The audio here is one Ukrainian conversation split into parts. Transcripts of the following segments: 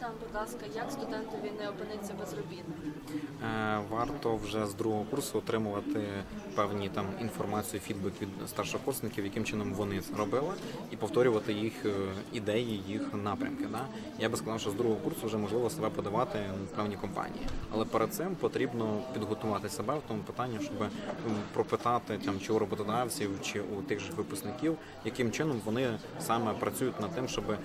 нам, будь ласка, як студентові не опинитися безробітним? Е, Варто вже з другого курсу отримувати певні там інформацію, фідбек від старшокурсників, яким чином вони це робили, і повторювати їх е, ідеї, їх напрямки. Да? Я би сказав, що з другого курсу вже можливо себе подавати в певні компанії, але перед цим потрібно підготувати себе в тому питанні, щоб пропитати там чи у роботодавців, чи у тих же випускників, яким чином вони саме працюють над тим, щоб е,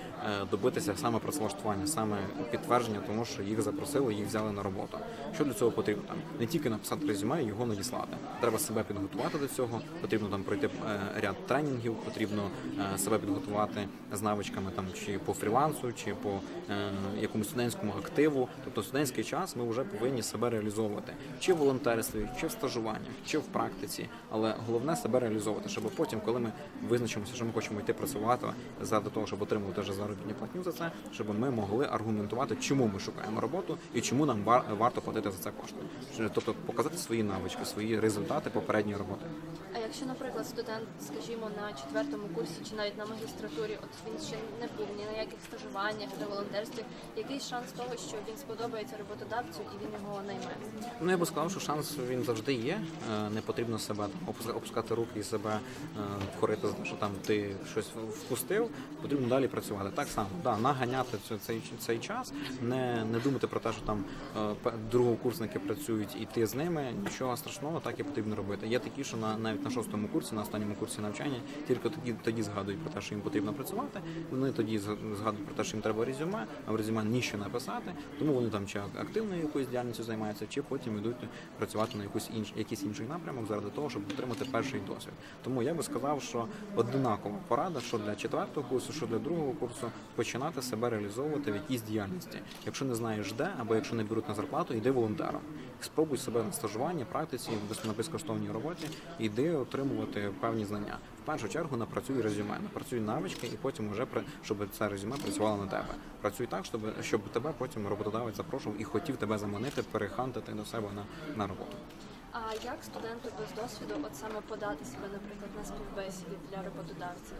добитися саме працевлаштування, саме підтвердження, тому що їх запросили, їх взяли на роботу. Що для цього потрібно? Там не тільки написати резюме, його надіслати. Треба себе підготувати до цього. Потрібно там пройти е, ряд тренінгів, потрібно е, себе підготувати з навичками там чи по фрілансу, чи по е, якомусь студентському активу. Тобто студентський час ми вже повинні себе реалізовувати чи в волонтерстві, чи в стажуваннях, чи в практиці. Але головне себе реалізовувати, щоб потім, коли ми визначимося, що ми хочемо йти працювати заради того, щоб отримувати вже заробітну платню за це, щоб ми могли аргументувати, чому ми шукаємо роботу і чому нам вар- варто платити за це кошти. Тобто показати свої навички, свої результати попередньої роботи. Якщо, наприклад, студент, скажімо, на четвертому курсі чи навіть на магістратурі, от він ще не був ні на яких стажуваннях, на волонтерстві, який шанс того, що він сподобається роботодавцю і він його найме? Ну я би сказав, що шанс він завжди є. Е, Не потрібно себе опускати руки і себе е, за що там ти щось впустив. Потрібно далі працювати. Так само, да, наганяти цей, цей час, не, не думати про те, що там е, другокурсники працюють і ти з ними. Нічого страшного, так і потрібно робити. Є такі, що на навіть на шостому курсі, на останньому курсі навчання, тільки тоді тоді згадують про те, що їм потрібно працювати. Вони тоді згадують про те, що їм треба резюме, а в резюме ніщо написати. Тому вони там чи активною якоюсь діяльністю займаються, чи потім йдуть працювати на якусь інш, якийсь інший напрямок заради того, щоб отримати перший досвід. Тому я би сказав, що одинакова порада, що для четвертого курсу, що для другого курсу, починати себе реалізовувати в якійсь діяльності. Якщо не знаєш де, або якщо не беруть на зарплату, йди волонтером. Спробуй себе на стажуванні, практиці, на безкоштовній роботі, і йди отримувати певні знання. В першу чергу напрацюй резюме, напрацюй навички, і потім вже щоб це резюме працювало на тебе. Працюй так, щоб щоб тебе потім роботодавець запрошував і хотів тебе заманити, перехантити до себе на, на роботу. А як студенту без досвіду от саме подати себе, наприклад, на співбесіді для роботодавця?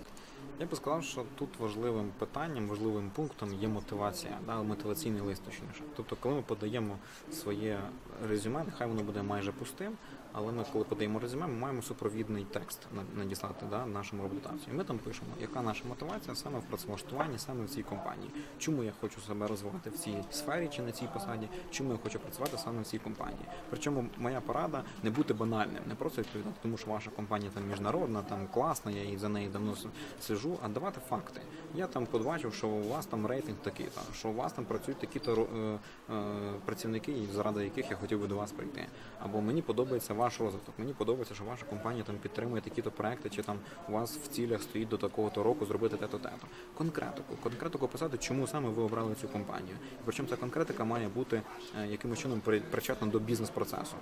Я би сказав, що тут важливим питанням, важливим пунктом є мотивація, да, мотиваційний лист точніше. Тобто, коли ми подаємо своє резюме, нехай воно буде майже пустим, але ми, коли подаємо резюме, ми маємо супровідний текст надіслати да, нашому роботодавцю. І ми там пишемо, яка наша мотивація саме в працевлаштуванні, саме в цій компанії. Чому я хочу себе розвивати в цій сфері чи на цій посаді, чому я хочу працювати саме в цій компанії. Причому моя порада не бути банальним, не просто відповідати, тому що ваша компанія там міжнародна, там класна, я і за неї давно сижу, а давати факти. Я там побачив, що у вас там рейтинг такий, там, що у вас там працюють такі-то е, е, працівники, заради яких я хотів би до вас прийти. Або мені подобається ваш розвиток. Мені подобається, що ваша компанія там підтримує такі-то проекти, чи там у вас в цілях стоїть до такого-то року зробити те-то те-то. Конкретику, конкретику писати, чому саме ви обрали цю компанію. Причому ця конкретика має бути е, якимось чином при- причетна до бізнес-процесу.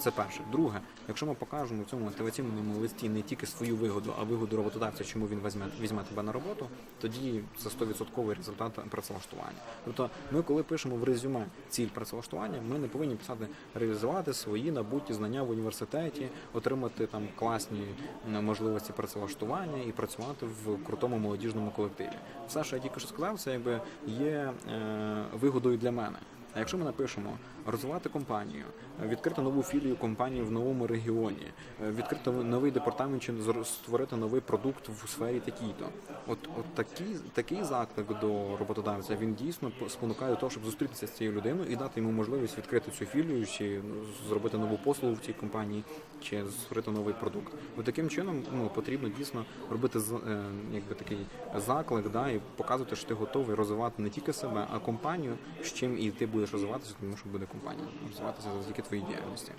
Це перше. Друге, якщо ми покажемо в цьому мотиваційному листі не тільки свою вигоду, а вигоду роботодавця, чому він візьме, візьме тебе на роботу, тоді це 100% результат працевлаштування. Тобто, ми, коли пишемо в резюме ціль працевлаштування, ми не повинні писати реалізувати свої набуті знання в університеті, отримати там класні можливості працевлаштування і працювати в крутому молодіжному колективі. Все, що я тільки що сказав, це якби є е, вигодою для мене. А якщо ми напишемо розвивати компанію, відкрити нову філію компанії в новому регіоні, відкрити новий департамент чи створити новий продукт в сфері такій-то, от, от такий, такий заклик до роботодавця він дійсно по- спонукає до того, щоб зустрітися з цією людиною і дати йому можливість відкрити цю філію, чи ну, зробити нову послугу в цій компанії, чи створити новий продукт. От таким чином ну, потрібно дійсно робити е, якби такий заклик, да, і показувати, що ти готовий розвивати не тільки себе, а компанію, з чим і ти будеш розвиватися, тому що буде компанія розвиватися завдяки твоїй діяльності.